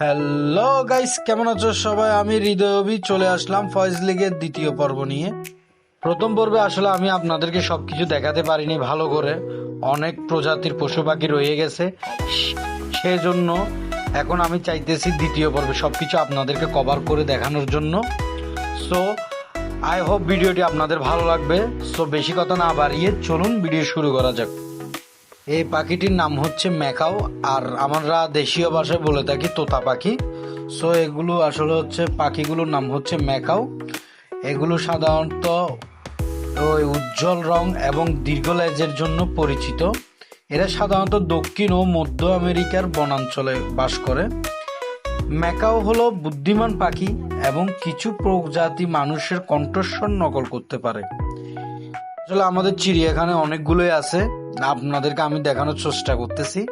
Hello guys কেমন আছো সবাই? আমি হৃদয়বি চলে আসলাম ফয়েজ লিগের দ্বিতীয় পর্ব নিয়ে। প্রথম পর্বে আসলে আমি আপনাদেরকে সব কিছু দেখাতে পারিনি ভালো করে। অনেক প্রজাতির পশু পাখি রয়ে গেছে। সেজন্য এখন আমি চাইতেছি দ্বিতীয় পর্বে সব কিছু আপনাদেরকে কভার করে দেখানোর জন্য। সো আই হোপ ভিডিওটি আপনাদের ভালো লাগবে। সো বেশি কথা না বাড়িয়ে চলুন, ভিডিও শুরু করা যাক। এই পাখিটির নাম হচ্ছে ম্যাকাও, আর আমরা দেশীয় ভাষায় বলে থাকি তোতা পাখি। সো এগুলো আসলে হচ্ছে পাখিগুলোর নাম হচ্ছে ম্যাকাও। এগুলো সাধারণত ওই উজ্জ্বল রং এবং দীর্ঘ লেজের জন্য পরিচিত। এরা সাধারণত দক্ষিণ ও মধ্য আমেরিকার বনাঞ্চলে বাস করে। ম্যাকাও হলো বুদ্ধিমান পাখি এবং কিছু প্রজাতি মানুষের কণ্ঠস্বর নকল করতে পারে। আসলে আমাদের চিড়িয়াখানায় অনেকগুলোই আছে। আপনাদেরকে আমি দেখানোর চেষ্টা করতেছি।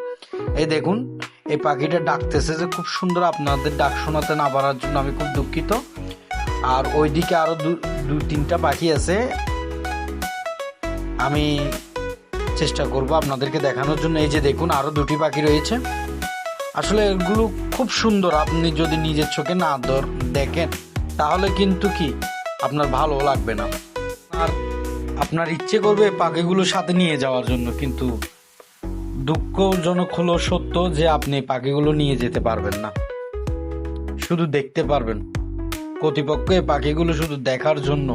এই দেখুন, এই পাখিটা ডাকতেছে যে খুব সুন্দর আপনাদের ডাক শোনাতে না পারার জন্য আমি খুব দুঃখিত। আর ওইদিকে আরও দু- তিনটা পাখি আছে। আমি চেষ্টা করব আপনাদেরকে দেখানোর জন্য। এই যে দেখুন আরও দুটি পাখি রয়েছে। আসলে এগুলো খুব সুন্দর, আপনি যদি নিজের চোখে না দেখেন, তাহলে কিন্তু কি, আপনার ভালো লাগবে না। আর আপনার ইচ্ছে করবে পাখিগুলো সাথে নিয়ে যাওয়ার জন্য, কিন্তু দুঃখজনক হলো সত্য যে আপনি পাখিগুলো নিয়ে যেতে পারবেন না। শুধু দেখতে পারবেন। কর্তৃপক্ষ এই পাখিগুলো শুধু দেখার জন্য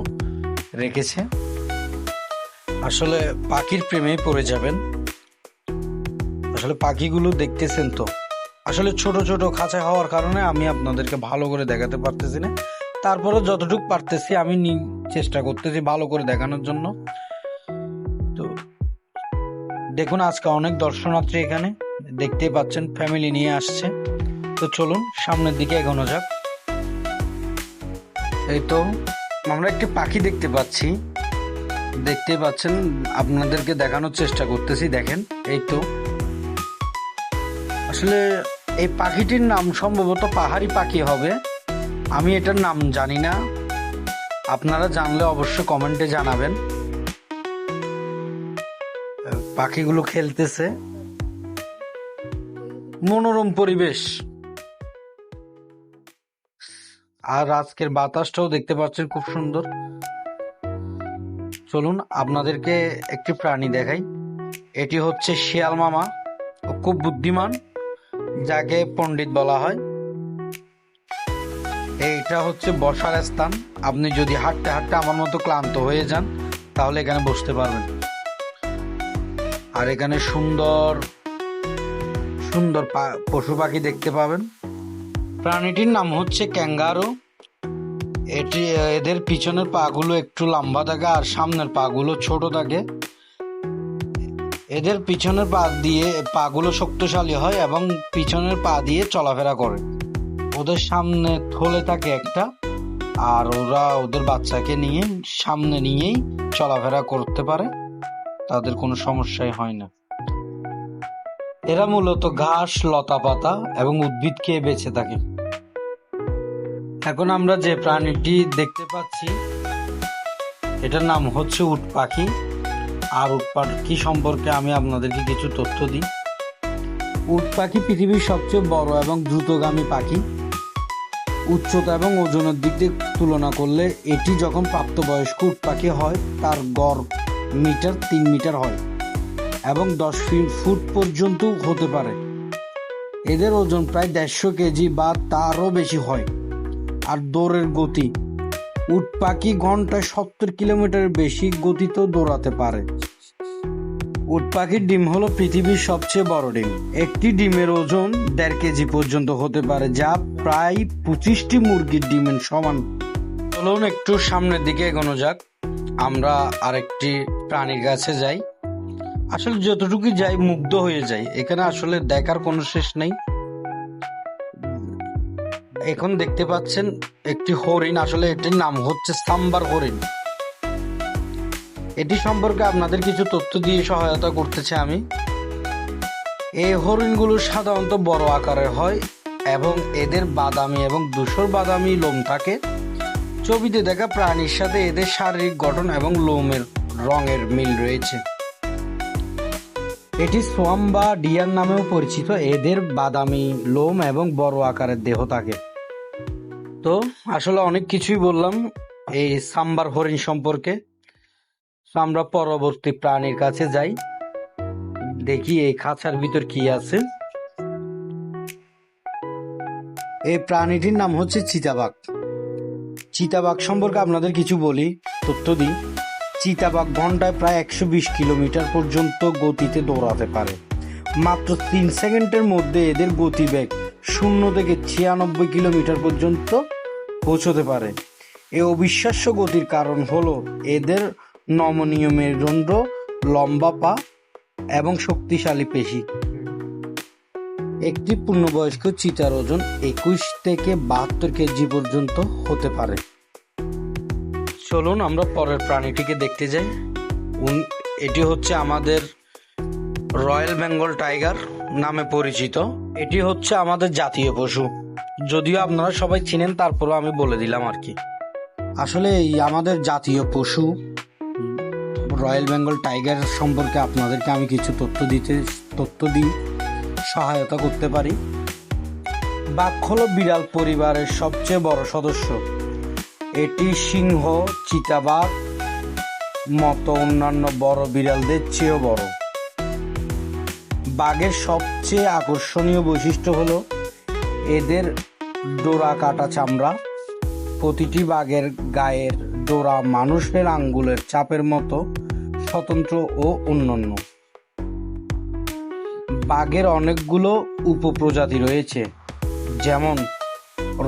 রেখেছে। আসলে পাখির প্রেমে পড়ে যাবেন। আসলে পাখিগুলো দেখতেছেন তো। আসলে ছোট ছোট খাঁচা হওয়ার কারণে আমি আপনাদেরকে ভালো করে দেখাতে পারতেছি না। তারপরে যতটুকু পারতেছি, আমি চেষ্টা করতেছি ভালো করে দেখানোর জন্য। তো দেখুন, আজকে অনেক দর্শনার্থী এখানে। দেখতেই পাচ্ছেন ফ্যামিলি নিয়ে আসছে। তো চলুন, সামনের দিকে এগোনো যাক। এই তো, আমরা একটি পাখি দেখতে পাচ্ছি। দেখতেই পাচ্ছেন, আপনাদেরকে দেখানোর চেষ্টা করতেছি, দেখেন। এই তো। আসলে এই পাখিটির নাম সম্ভবত পাহাড়ি পাখি হবে। আমি এটার নাম জানি না। আপনারা জানলে অবশ্য কমেন্টে জানাবেন। পাখিগুলো খেলতেছে। মনোরম পরিবেশ। আর আজকের বাতাসটাও দেখতে পাচ্ছেন খুব সুন্দর। চলুন, আপনাদেরকে একটি প্রাণী দেখাই। এটি হচ্ছে শিয়াল মামা খুব বুদ্ধিমান, যাকে পণ্ডিত বলা হয়। এইটা হচ্ছে বসার স্থান। আপনি যদি হাঁটতে হাঁটতে আমার মতো ক্লান্ত হয়ে যান, তাহলে এখানে বসতে পারবেন। আর এখানে সুন্দর সুন্দর পশু পাখি দেখতে পাবেন। প্রাণীটির নাম হচ্ছে ক্যাঙ্গারো। এটি, এদের পিছনের পাগুলো একটু লম্বা থাকে আর সামনের পাগুলো ছোট থাকে। এদের পিছনের পা দিয়ে, পাগুলো শক্তিশালী হয় এবং পিছনের পা দিয়ে চলাফেরা করে। ওদের সামনে থলে থাকে একটা, আর ওরা ওদের বাচ্চাকে নিয়ে সামনে নিয়েই চলাফেরা করতে পারে। তাদের কোনো সমস্যাই হয় না। এরা মূলত ঘাস লতা পাতা এবং উদ্ভিদ খেয়ে বেঁচে থাকে। এখন আমরা যে প্রাণীটি দেখতে পাচ্ছি, এটার নাম হচ্ছে উট পাখি। আর উট পাখি সম্পর্কে আমি আপনাদেরকে কিছু তথ্য দিই। উট পাখি পৃথিবীর সবচেয়ে বড় এবং দ্রুতগামী পাখি। উচ্চতা এবং ওজনের দিক দিয়ে তুলনা করলে এটি যখন প্রাপ্তবয়স্ক উট পাখি হয়, তার গড় মিটার তিন মিটার হয় এবং দশ ফুট পর্যন্ত হতে পারে। এদের ওজন প্রায় দেড়শো কেজি বা তারও বেশি হয়। আর দৌড়ের গতি উট পাখি ঘন্টায় সত্তর কিলোমিটার বেশি গতিতেও দৌড়াতে পারে। উট পাখির ডিম হলো পৃথিবীর সবচেয়ে বড় ডিম। একটি ডিমের ওজন দেড় কেজি পর্যন্ত হতে পারে, যা প্রায় পঁচিশটি মুরগির ডিমের সমান। চলুন একটু সামনের দিকে এগোনো যাক। আমরা আরেকটি প্রাণীর কাছে যাই। আসলে যতটুকু যাই মুগ্ধ হয়ে যাই, এখানে আসলে দেখার কোনো শেষ নেই। এখন দেখতে পাচ্ছেন একটি হরিণ, আসলে এটির নাম হচ্ছে সাম্বার হরিণ। এটি সম্পর্কে আপনাদের কিছু তথ্য দিয়ে সহায়তা করতেছে আমি। এই হরিণগুলো সাধারণত বড় আকারের হয় এবং এদের বাদামি এবং ধূসর বাদামি লোম থাকে। ছবিতে দেখা প্রাণীর সাথে এদের শারীরিক গঠন এবং লোমের রঙের মিল রয়েছে। এটি সোয়াম বা ডিয়ার নামেও পরিচিত। এদের বাদামি, লোম এবং বড় আকারের দেহ থাকে। তো আসলে অনেক কিছুই বললাম এই সাম্বার হরিণ সম্পর্কে। আমরা পরবর্তী প্রাণীর কাছে যাই। দেখি এই খাঁচার ভিতর কি আছে। এই প্রাণীটির নাম হচ্ছে চিতাবাঘ। চিতাবাঘ সম্পর্কে আপনাদের কিছু বলি, তথ্য দিই। চিতাবাঘ ঘন্টায় প্রায় একশো বিশ কিলোমিটার পর্যন্ত গতিতে দৌড়াতে পারে। মাত্র তিন সেকেন্ডের মধ্যে এদের গতিবেগ শূন্য থেকে ছিয়ানব্বই কিলোমিটার পর্যন্ত পৌঁছতে পারে। এই অবিশ্বাস্য গতির কারণ হলো এদের নমনীয় মেরুদণ্ড লম্বা পা এবং শক্তিশালী পেশি। একটি পূর্ণবয়স্ক চিতার ওজন একুশ থেকে বাহাত্তর কেজি পর্যন্ত হতে পারে। চলুন আমরা পরের প্রাণীটিকে দেখতে যাই। এটি হচ্ছে আমাদের রয়্যাল বেঙ্গল টাইগার নামে পরিচিত। এটি হচ্ছে আমাদের জাতীয় পশু। যদিও আপনারা সবাই চিনেন, তারপরেও আমি বলে দিলাম আর কি। আসলে এই আমাদের জাতীয় পশু রয়্যাল বেঙ্গল টাইগার সম্পর্কে আপনাদেরকে আমি কিছু তথ্য দিতে, তথ্য দিই, সহায়তা করতে পারি। বাঘ হলো বিড়াল পরিবারের সবচেয়ে বড় সদস্য। এটি সিংহ, চিতাবাঘ, মতো অন্যান্য বড় বিড়ালদের চেয়েও বড়। বাঘের সবচেয়ে আকর্ষণীয় বৈশিষ্ট্য হলো এদের ডোরা কাটা চামড়া। প্রতিটি বাঘের গায়ের ডোরা মানুষের আঙ্গুলের চাপের মতো। স্বতন্ত্র ও অন্যান্য। বাঘের অনেকগুলো উপপ্রজাতি রয়েছে, যেমন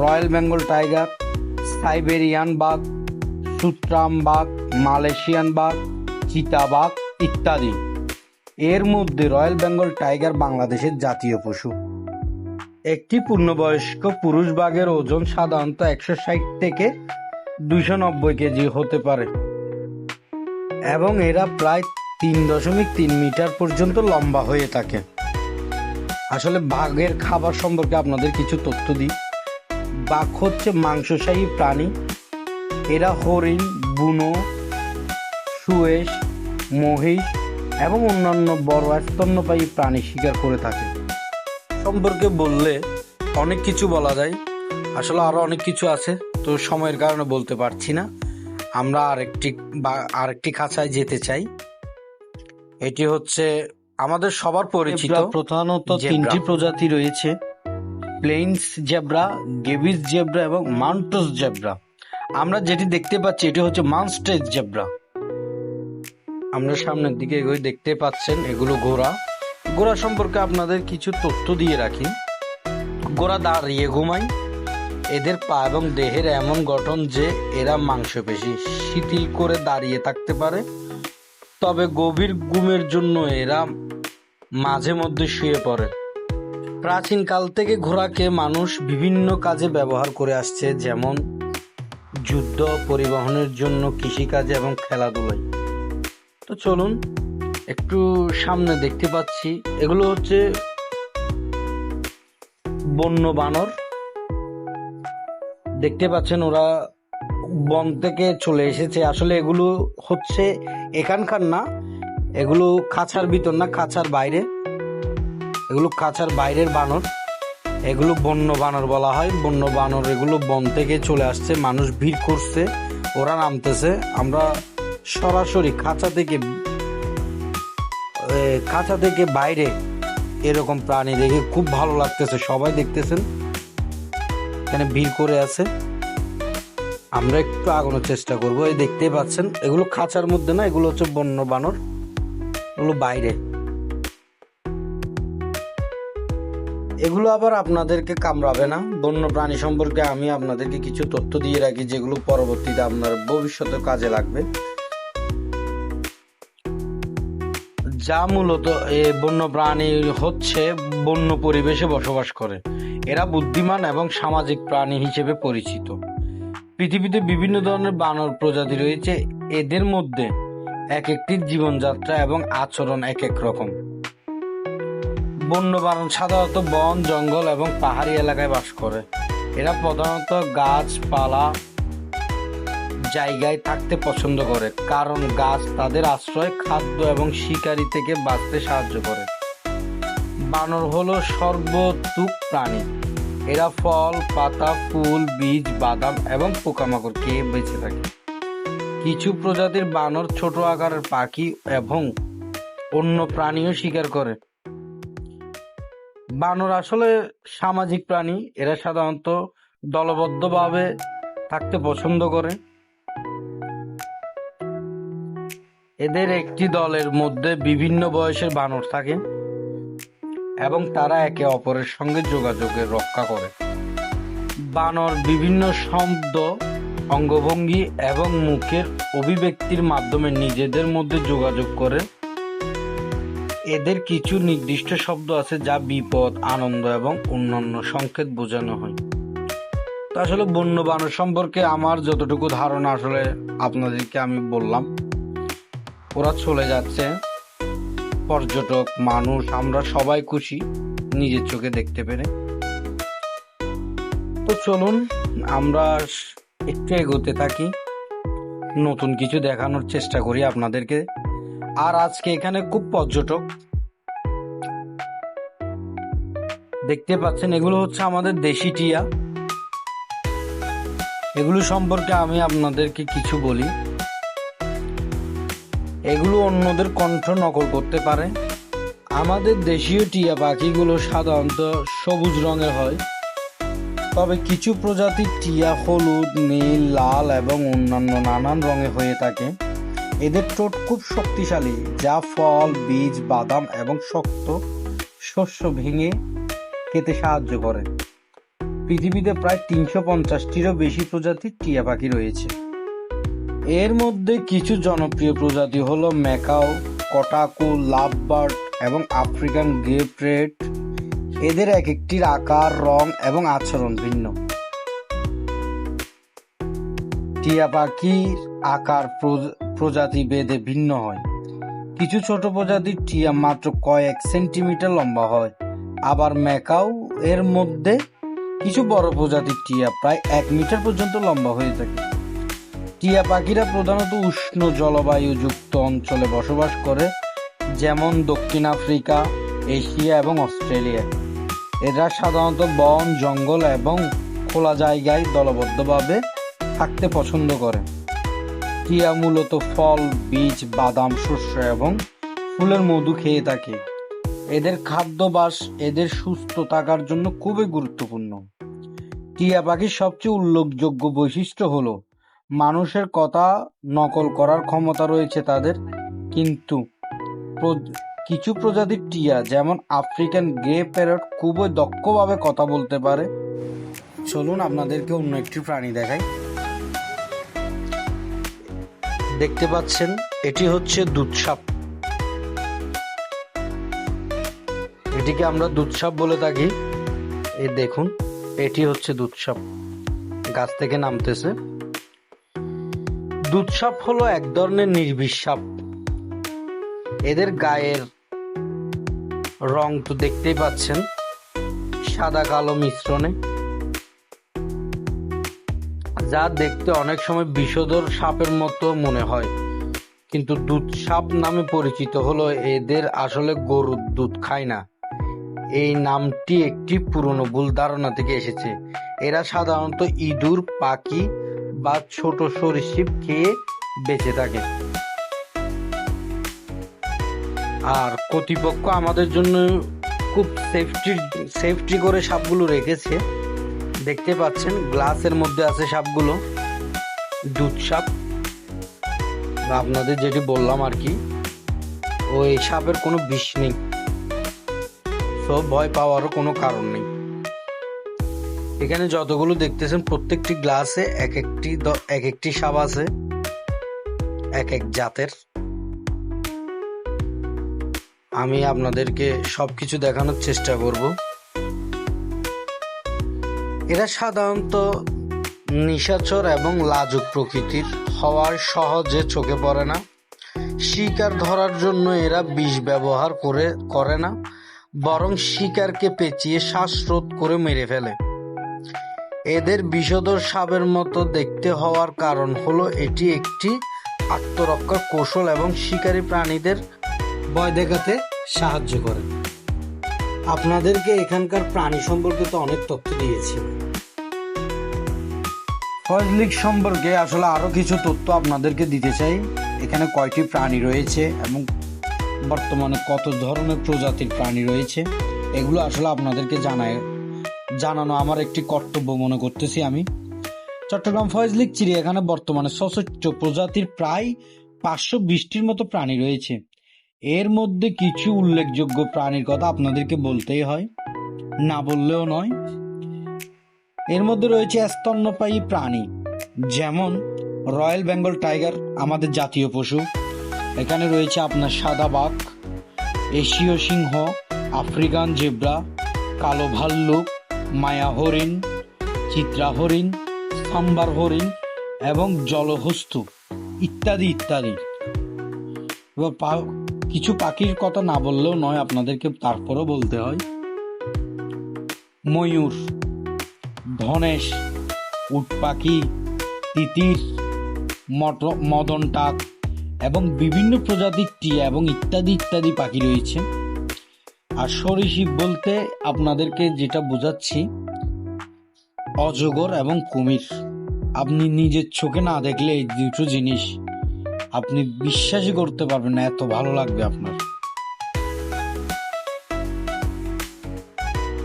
রয়্যাল বেঙ্গল টাইগার, সাইবেরিয়ান বাঘ সুত্রাম বাঘ, মালয়েশিয়ান বাঘ চিতাবাঘ ইত্যাদি। এর মধ্যে রয়্যাল বেঙ্গল টাইগার বাংলাদেশের জাতীয় পশু। একটি পূর্ণবয়স্ক পুরুষ বাঘের ওজন সাধারণত একশো ষাট থেকে দুইশো নব্বই কেজি হতে পারে। এবং এরা প্রায় তিন দশমিক তিন মিটার পর্যন্ত লম্বা হয়ে থাকে। আসলে বাঘের খাবার সম্পর্কে আপনাদের কিছু তথ্য দিই। বাঘ হচ্ছে মাংসশাহী প্রাণী। এরা হরিণ, বুনো সুয়েশ মহিষ এবং অন্যান্য বড় স্তন্যপায়ী প্রাণী শিকার করে থাকে। সম্পর্কে বললে অনেক কিছু বলা যায়। আসলে আরও অনেক কিছু আছে, তো সময়ের কারণে বলতে পারছি না। আমরা আরেকটি বা আরেকটি খাঁচায় যেতে চাই। এটি হচ্ছে আমাদের সবার পরিচিত প্রধানত তিনটি প্রজাতি রয়েছে। প্লেইনস জেব্রা গেভিস জেব্রা এবং মাউন্টস জেব্রা। আমরা যেটি দেখতে পাচ্ছি এটি হচ্ছে মাউন্টেজ জেব্রা। আমরা সামনের দিকে এগুলো দেখতে পাচ্ছেন এগুলো ঘোড়া। ঘোড়া সম্পর্কে আপনাদের কিছু তথ্য দিয়ে রাখি। ঘোড়া দাঁড়িয়ে ঘুমায় এদের পা এবং দেহের এমন গঠন যে এরা মাংসপেশি শিথিল করে দাঁড়িয়ে থাকতে পারে। তবে গভীর গুমের জন্য এরা মাঝে মধ্যে শুয়ে পড়ে। প্রাচীন কাল থেকে ঘোড়াকে মানুষ বিভিন্ন কাজে ব্যবহার করে আসছে, যেমন যুদ্ধ পরিবহনের জন্য কৃষিকাজে এবং খেলাধুলায় তো চলুন, একটু সামনে দেখতে পাচ্ছি, এগুলো হচ্ছে বন্য বানর। দেখতে পাচ্ছেন ওরা বন থেকে চলে এসেছে। আসলে এগুলো হচ্ছে এখানকার না, এগুলো খাঁচার ভিতর না, খাঁচার বাইরে। এগুলো খাঁচার বাইরের বানর। এগুলো বন্য বানর বলা হয়। বন্য বানর এগুলো বন থেকে চলে আসছে। মানুষ ভিড় করছে, ওরা নামতেছে। আমরা সরাসরি খাঁচা থেকে খাঁচা থেকে বাইরে এরকম প্রাণী দেখে খুব ভালো লাগতেছে। সবাই দেখতেছেন। এখানে ভিড় করে আছে। আমরা একটু আগানোর চেষ্টা করব। এই দেখতেই পাচ্ছেন, এগুলো খাঁচার মধ্যে না, এগুলো হচ্ছে বন্য বানর। এগুলো বাইরে। এগুলো আবার আপনাদেরকে কামড়াবে না। বন্য প্রাণী সম্পর্কে আমি আপনাদেরকে কিছু তথ্য দিয়ে রাখি, যেগুলো পরবর্তীতে আপনার ভবিষ্যতে কাজে লাগবে। যা মূলত বন্য প্রাণী হচ্ছে বন্য পরিবেশে বসবাস করে। এরা বুদ্ধিমান এবং সামাজিক প্রাণী হিসেবে পরিচিত। পৃথিবীতে বিভিন্ন ধরনের বানর প্রজাতি রয়েছে। এদের মধ্যে এক একটির জীবনযাত্রা এবং আচরণ এক এক রকম। বন্য বানর সাধারণত বন, জঙ্গল এবং পাহাড়ি এলাকায় বাস করে। এরা প্রধানত গাছপালা জায়গায় থাকতে পছন্দ করে, কারণ গাছ তাদের আশ্রয় খাদ্য এবং শিকারি থেকে বাঁচতে সাহায্য করে। বানর হলো সর্বতুক প্রাণী এরা ফল, পাতা, ফুল, বীজ, বাদাম এবং পোকামাকড় খেয়ে বেঁচে থাকে। কিছু প্রজাতির বানর ছোট আকারের পাখি এবং অন্য প্রাণীও শিকার করে। বানর আসলে সামাজিক প্রাণী। এরা সাধারণত দলবদ্ধভাবে থাকতে পছন্দ করে। এদের একটি দলের মধ্যে বিভিন্ন বয়সের বানর থাকে। এবং তারা একে অপরের সঙ্গে যোগাযোগের রক্ষা করে। বানর বিভিন্ন শব্দ, অঙ্গভঙ্গি এবং মুখের অভিব্যক্তির মাধ্যমে নিজেদের মধ্যে যোগাযোগ করে। এদের কিছু নির্দিষ্ট শব্দ আছে যা বিপদ, আনন্দ এবং অন্যান্য সংকেত বোঝানো হয়। তো আসলে বন্য বানর সম্পর্কে আমার যতটুকু ধারণা আসলে আপনাদেরকে আমি বললাম। ওরা চলে যাচ্ছে। পর্যটক, মানুষ, আমরা সবাই খুশি, নিজের চোখে দেখতে পেরে। তো চলুন, আমরা একটু এগোতে থাকি। নতুন কিছু দেখানোর চেষ্টা করি আপনাদেরকে। আর আজকে এখানে খুব পর্যটক। দেখতে পাচ্ছেন, এগুলো হচ্ছে আমাদের দেশি টিয়া। এগুলো সম্পর্কে আমি আপনাদেরকে কিছু বলি। এগুলো অন্যদের কণ্ঠ নকল করতে পারে। আমাদের দেশীয় টিয়া পাখিগুলো সাধারণত সবুজ রঙের হয়। তবে কিছু প্রজাতির টিয়া হলুদ, নীল, লাল এবং অন্যান্য নানান রঙে হয়ে থাকে। এদের ঠোঁট খুব শক্তিশালী, যা ফল, বীজ, বাদাম এবং শক্ত শস্য ভেঙে খেতে সাহায্য করে। পৃথিবীতে প্রায় তিনশো পঞ্চাশটিরও বেশি প্রজাতির টিয়া পাখি রয়েছে। এর মধ্যে কিছু জনপ্রিয় প্রজাতি হলো ম্যাকাও, কটাকু, লাভবার্ড এবং আফ্রিকান গ্রেপ্রেট এদের এক একটির আকার, রং এবং আচরণ ভিন্ন। টিয়া পাখির আকার প্রজ- প্রজাতি ভেদে ভিন্ন হয়। কিছু ছোট প্রজাতির টিয়া মাত্র কয়েক সেন্টিমিটার লম্বা হয়। আবার ম্যাকাও এর মধ্যে কিছু বড় প্রজাতির টিয়া প্রায় এক মিটার পর্যন্ত লম্বা হয়ে থাকে। টিয়া পাখিরা প্রধানত উষ্ণ জলবায়ুযুক্ত অঞ্চলে বসবাস করে, যেমন দক্ষিণ আফ্রিকা, এশিয়া এবং অস্ট্রেলিয়া। এরা সাধারণত বন, জঙ্গল এবং খোলা জায়গায় দলবদ্ধভাবে থাকতে পছন্দ করে। টিয়া মূলত ফল, বীজ, বাদাম, শস্য এবং ফুলের মধু খেয়ে থাকে। এদের খাদ্যাভ্যাস এদের সুস্থ থাকার জন্য খুবই গুরুত্বপূর্ণ। টিয়া পাখির সবচেয়ে উল্লেখযোগ্য বৈশিষ্ট্য হলো মানুষের কথা নকল করার ক্ষমতা রয়েছে তাদের, কিন্তু কিছু প্রজাতির টিয়া, যেমন আফ্রিকান গ্রে প্যারট, খুবই দক্ষভাবে কথা বলতে পারে। চলুন আপনাদেরকে অন্য একটি প্রাণী দেখাই। দেখতে পাচ্ছেন, এটি হচ্ছে দুধসাপ। এটিকে আমরা দুধসাপ বলে থাকি। এ দেখুন, এটি হচ্ছে দুধসাপ। গাছ থেকে নামতেছে। দুধসাপ হলো এক ধরনের নির্বিষ সাপ এদের গায়ের রং তো দেখতেই পাচ্ছেন, সাদা কালো মিশ্রণে। যা দেখতে অনেক সময় বিষধর সাপের মতো মনে হয়। কিন্তু দুধ সাপ নামে পরিচিত হলো এদের আসলে গরুর দুধ খায় না। এই নামটি একটি পুরনো ভুল ধারণা থেকে এসেছে। এরা সাধারণত ইঁদুর, পাখি বা ছোট সরীসৃপ খেয়ে বেঁচে থাকে। আর কর্তৃপক্ষ আমাদের জন্য খুব সেফটি সেফটি করে সাপগুলো রেখেছে। দেখতে পাচ্ছেন, গ্লাসের মধ্যে আছে সাপগুলো। দুধ সাপ। আপনাদের যেটি বললাম আর কি, ওই সাপের কোনো বিষ নেই। তো ভয় পাওয়ারও কোনো কারণ নেই। এখানে যতগুলো দেখতেছেন, প্রত্যেকটি গ্লাসে এক একটি এক একটি সাপ আছে। এক এক জাতের। আমি আপনাদেরকে সবকিছু দেখানোর চেষ্টা করব। এরা সাধারণত নিশাচর এবং লাজুক প্রকৃতির, হওয়ার সহজে চোখে পড়ে না। শিকার ধরার জন্য এরা বিষ ব্যবহার করে করে না, বরং শিকারকে পেঁচিয়ে শ্বাসরোধ করে মেরে ফেলে। এদের বিষধর সাপের মতো দেখতে হওয়ার কারণ হলো এটি একটি আত্মরক্ষা কৌশল এবং শিকারী প্রাণীদের ভয় দেখাতে সাহায্য করে। আপনাদেরকে এখানকার প্রাণী সম্পর্কে তো অনেক তথ্য দিয়েছি। ফজলিক সম্পর্কে আসলে আরও কিছু তথ্য আপনাদেরকে দিতে চাই। এখানে কয়টি প্রাণী রয়েছে এবং বর্তমানে কত ধরনের প্রজাতির প্রাণী রয়েছে, এগুলো আসলে আপনাদেরকে জানায় জানানো আমার একটি কর্তব্য মনে করতেছি আমি। চট্টগ্রাম ফয়জলিক চিড়িয়াখানা বর্তমানে সশস্ত্র প্রজাতির প্রায় পাঁচশো বিশটির মতো প্রাণী রয়েছে। এর মধ্যে কিছু উল্লেখযোগ্য প্রাণীর কথা আপনাদেরকে বলতেই হয়, না বললেও নয়। এর মধ্যে রয়েছে স্তন্যপায়ী প্রাণী, যেমন রয়্যাল বেঙ্গল টাইগার, আমাদের জাতীয় পশু। এখানে রয়েছে আপনার সাদা বাঘ, এশীয় সিংহ, আফ্রিকান জেব্রা, কালো ভাল্লুক মায়া হরিণ, চিত্রা হরিণ, সাম্বার হরিণ এবং জলহস্তু ইত্যাদি ইত্যাদি। এবার পা- কিছু পাখির কথা না বললেও নয়, আপনাদেরকে তারপরও বলতে হয়। ময়ূর, ধনেশ, উট পাখি, তিতির মদন টাক এবং বিভিন্ন প্রজাতির টিয়া এবং ইত্যাদি ইত্যাদি পাখি রয়েছে। আর সরীসৃপ বলতে আপনাদেরকে যেটা বোঝাচ্ছি, অজগর এবং কুমির। আপনি নিজের চোখে না দেখলে এই দুটো জিনিস আপনি বিশ্বাসই করতে পারবেন না, এত ভালো লাগবে আপনার।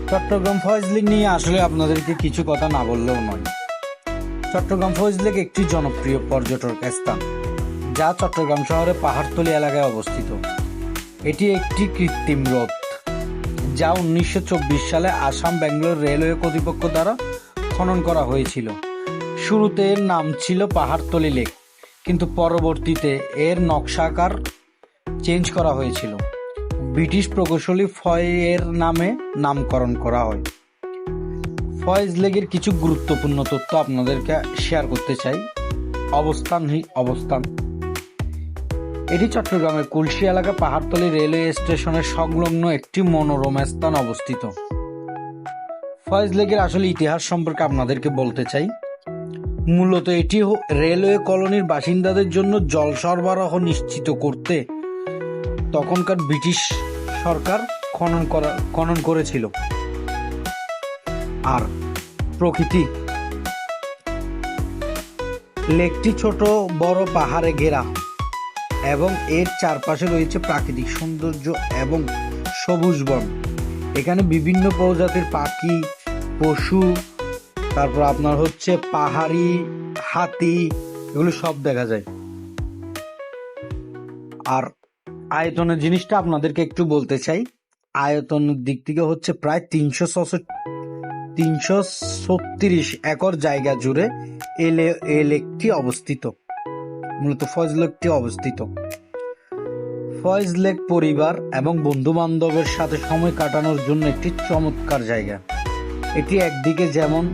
চট্টগ্রাম ফয়েজ নিয়ে আসলে আপনাদেরকে কিছু কথা না বললেও নয়। চট্টগ্রাম ফয়েজ একটি জনপ্রিয় পর্যটক স্থান, যা চট্টগ্রাম শহরে পাহাড়তলি এলাকায় অবস্থিত। এটি একটি কৃত্রিম হ্রদ। যা উনিশশো চব্বিশ সালে আসাম ব্যাঙ্গালোর রেলওয়ে কর্তৃপক্ষ দ্বারা খনন করা হয়েছিল। শুরুতে এর নাম ছিল পাহাড়তলি লেক, কিন্তু পরবর্তীতে এর নকশাকার চেঞ্জ করা হয়েছিল। ব্রিটিশ প্রকৌশলী ফয়ের নামে নামকরণ করা হয়। ফয়েজ লেগের কিছু গুরুত্বপূর্ণ তথ্য আপনাদেরকে শেয়ার করতে চাই। অবস্থান হি- অবস্থান। এটি চট্টগ্রামের কুলসি এলাকা পাহাড়তলি রেলওয়ে স্টেশনের সংলগ্ন একটি মনোরম স্থান অবস্থিত। ফয়েজ লেগের আসলে ইতিহাস সম্পর্কে আপনাদেরকে বলতে চাই। মূলত এটি রেলওয়ে কলোনির বাসিন্দাদের জন্য জল সরবরাহ নিশ্চিত করতে তখনকার ব্রিটিশ সরকার খনন করা খনন করেছিল। আর প্রকৃতি। লেকটি ছোট, বড় পাহাড়ে ঘেরা। এবং এর চারপাশে রয়েছে প্রাকৃতিক সৌন্দর্য এবং সবুজ বন। এখানে বিভিন্ন প্রজাতির পাখি, পশু, তারপর আপনার হচ্ছে পাহাড়ি, হাতি, এগুলো সব দেখা যায়। আর আয়তনের জিনিসটা আপনাদেরকে একটু বলতে চাই। আয়তনের দিক থেকে হচ্ছে প্রায় তিনশো তিনশো ছত্রিশ একর জায়গা জুড়ে এ লে- এ লেকটি অবস্থিত। মূলত ফয়েজ লেকটি অবস্থিত। ফয়েজ লেক পরিবার এবং বন্ধু বান্ধবের সাথে সময় কাটানোর জন্য একটি চমৎকার জায়গা। এটি একদিকে যেমন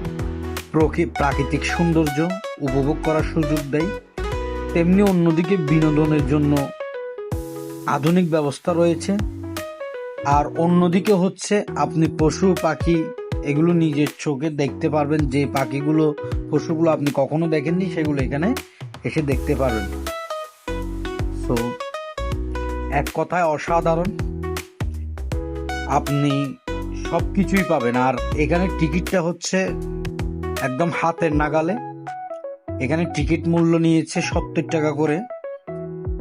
প্রকৃ- প্রাকৃতিক সৌন্দর্য উপভোগ করার সুযোগ দেয়, তেমনি অন্যদিকে বিনোদনের জন্য আধুনিক ব্যবস্থা রয়েছে। আর অন্যদিকে হচ্ছে আপনি পশু, পাখি এগুলো নিজের চোখে দেখতে পারবেন। যে পাখিগুলো, পশুগুলো আপনি কখনো দেখেননি, সেগুলো এখানে এসে দেখতে পারবেন সো এক কথায় অসাধারণ। আপনি সব কিছুই পাবেন। আর এখানে টিকিটটা হচ্ছে একদম হাতের নাগালে। এখানে টিকিট মূল্য নিয়েছে সত্তর টাকা করে।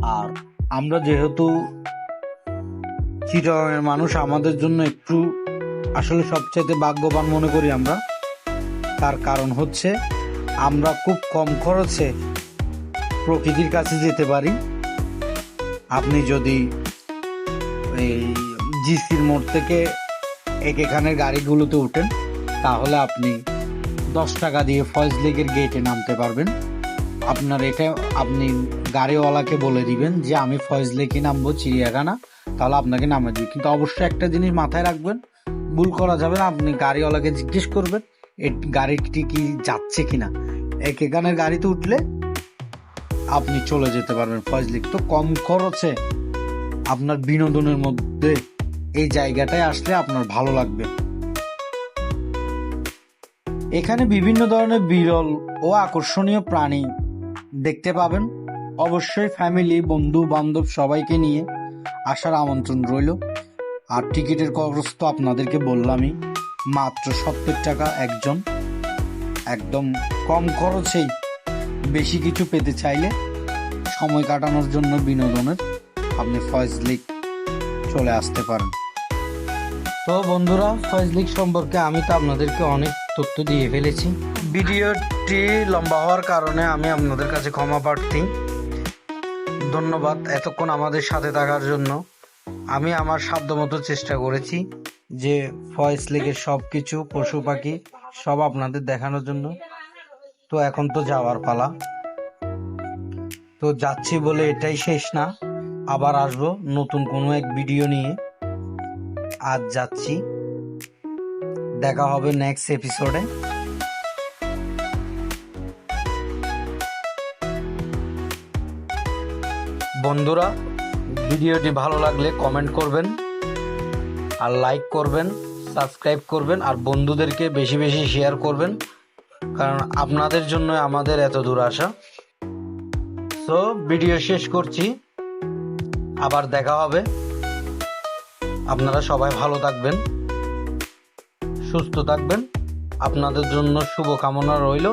আর আমরা যেহেতু চিটাগাংয়ের মানুষ, আমাদের জন্য একটু আসলে সবচাইতে ভাগ্যবান মনে করি আমরা। তার কারণ হচ্ছে আমরা খুব কম খরচে প্রকৃতির কাছে যেতে পারি। আপনি যদি এই জিসির মোড় থেকে এক এখানের গাড়িগুলোতে উঠেন, তাহলে আপনি দশ টাকা দিয়ে ফয়েজ লেকের গেটে নামতে পারবেন। আপনার এটা আপনি গাড়িওয়ালাকে বলে দিবেন যে, আমি ফয়েজ লেকে নামবো চিড়িয়াখানা, তাহলে আপনাকে নামে দিবে কিন্তু অবশ্যই একটা জিনিস মাথায় রাখবেন, ভুল করা যাবে না, আপনি গাড়িওয়ালাকে জিজ্ঞেস করবেন, এ গাড়িটি কি যাচ্ছে কিনা? এক এখানের গাড়িতে উঠলে আপনি চলে যেতে পারবেন ফয়েজ তো কম খরচে আপনার বিনোদনের মধ্যে এই জায়গাটায় আসলে আপনার ভালো লাগবে। এখানে বিভিন্ন ধরনের বিরল ও আকর্ষণীয় প্রাণী দেখতে পাবেন। অবশ্যই ফ্যামিলি বন্ধু, বান্ধব সবাইকে নিয়ে আসার আমন্ত্রণ রইল। আর টিকিটের খরচ তো আপনাদেরকে বললামই, মাত্র সত্তর টাকা একজন। একদম কম খরচেই বেশি কিছু পেতে চাইলে সময় কাটানোর জন্য বিনোদনের আপনি ফয়েজ লিগ চলে আসতে পারেন। তো বন্ধুরা, ফয়েজ লিগ সম্পর্কে আমি তো আপনাদেরকে অনেক তথ্য দিয়ে ফেলেছি। ভিডিওটি লম্বা হওয়ার কারণে আমি আপনাদের কাছে ক্ষমা প্রার্থী। ধন্যবাদ এতক্ষণ আমাদের সাথে থাকার জন্য। আমি আমার সাধ্যমতো চেষ্টা করেছি যে ফয়েজ লেগের সব কিছু পশু পাখি সব আপনাদের দেখানোর জন্য। তো এখন তো যাওয়ার পালা। তো যাচ্ছি বলে এটাই শেষ না। আবার আসব নতুন কোনো এক ভিডিও নিয়ে। আজ যাচ্ছি। দেখা হবে নেক্সট এপিসোডে বন্ধুরা ভিডিওটি ভালো লাগলে কমেন্ট করবেন আর লাইক করবেন সাবস্ক্রাইব করবেন আর বন্ধুদেরকে বেশি বেশি শেয়ার করবেন। কারণ আপনাদের জন্য আমাদের এত দূর আসা। সো ভিডিও শেষ করছি। আবার দেখা হবে। আপনারা সবাই ভালো থাকবেন, সুস্থ থাকবেন। আপনাদের জন্য শুভ কামনা রইল।